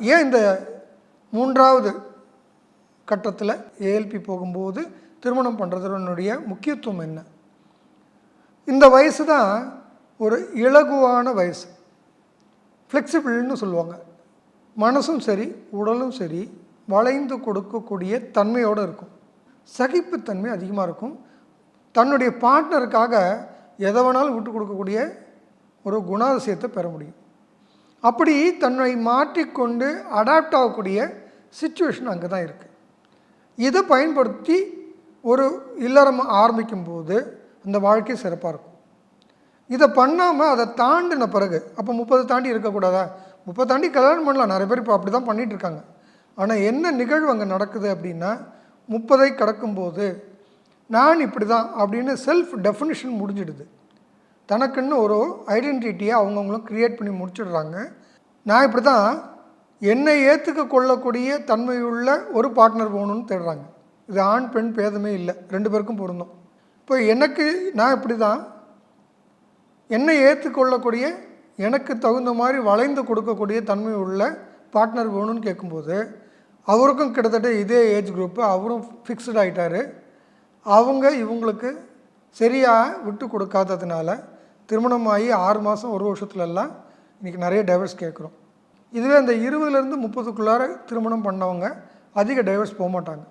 ஏன் இந்த மூன்றாவது கட்டத்தில் ஏஎல்பி போகும்போது திருமணம் பண்ணுறதுனுடைய முக்கியத்துவம் என்ன? இந்த வயசு தான் ஒரு இலகுவான வயசு. ஃப்ளெக்சிபிள்னு சொல்லுவாங்க. மனசும் சரி உடலும் சரி வளைந்து கொடுக்கக்கூடிய தன்மையோடு இருக்கும். சகிப்புத்தன்மை அதிகமாக இருக்கும். தன்னுடைய பார்ட்னருக்காக எதை வேணாலும் விட்டு கொடுக்கக்கூடிய ஒரு குணாதிசயத்தை பெற முடியும். அப்படி தன்னை மாற்றிக்கொண்டு அடாப்ட் ஆகக்கூடிய சுச்சுவேஷன் அங்கே தான் இருக்குது இதை பயன்படுத்தி ஒரு இல்லறம் ஆரம்பிக்கும் போது அந்த வாழ்க்கை சிறப்பாக இருக்கும். இதை பண்ணாமல் அதை தாண்டின பிறகு அப்போ முப்பது தாண்டி இருக்கக்கூடாதா முப்பது தாண்டி கல்யாணம் பண்ணலாம். நிறைய பேர் இப்போ அப்படி தான் பண்ணிகிட்டு இருக்காங்க. ஆனால் என்ன நிகழ்வு அங்கே நடக்குது அப்படின்னா முப்பதை கடக்கும்போது நான் இப்படி தான் அப்படின்னு செல்ஃப் டெஃபினிஷன் முடிஞ்சிடுது. தனக்குன்னு ஒரு ஐடென்டிட்டியை அவங்கவுங்களும் க்ரியேட் பண்ணி முடிச்சிடுறாங்க. நான் இப்படி தான் என்னை ஏற்றுக்க கொள்ளக்கூடிய தன்மையுள்ள ஒரு பார்ட்னர் போகணும்னு தேடுறாங்க. இது ஆண் பெண் பேதமே இல்லை. ரெண்டு பேருக்கும் பொருந்தும். இப்போ எனக்கு நான் இப்படி தான் என்னை ஏற்றுக்கொள்ளக்கூடிய எனக்கு தகுந்த மாதிரி வளைந்து கொடுக்கக்கூடிய தன்மை உள்ள பார்ட்னர் வேணும்னு கேட்கும்போது அவருக்கும் கிட்டத்தட்ட இதே ஏஜ் குரூப்பு அவரும் ஃபிக்ஸ்டு ஆகிட்டாரு அவங்க இவங்களுக்கு சரியாக விட்டு கொடுக்காததுனால திருமணமாகி ஆறு மாதம் ஒரு வருஷத்துலலாம் இன்றைக்கி நிறைய டைவர்ஸ் கேட்குறோம். இதுவே அந்த இருபதுலேருந்து முப்பதுக்குள்ளார திருமணம் பண்ணவங்க அதிக டைவர்ஸ் போக மாட்டாங்க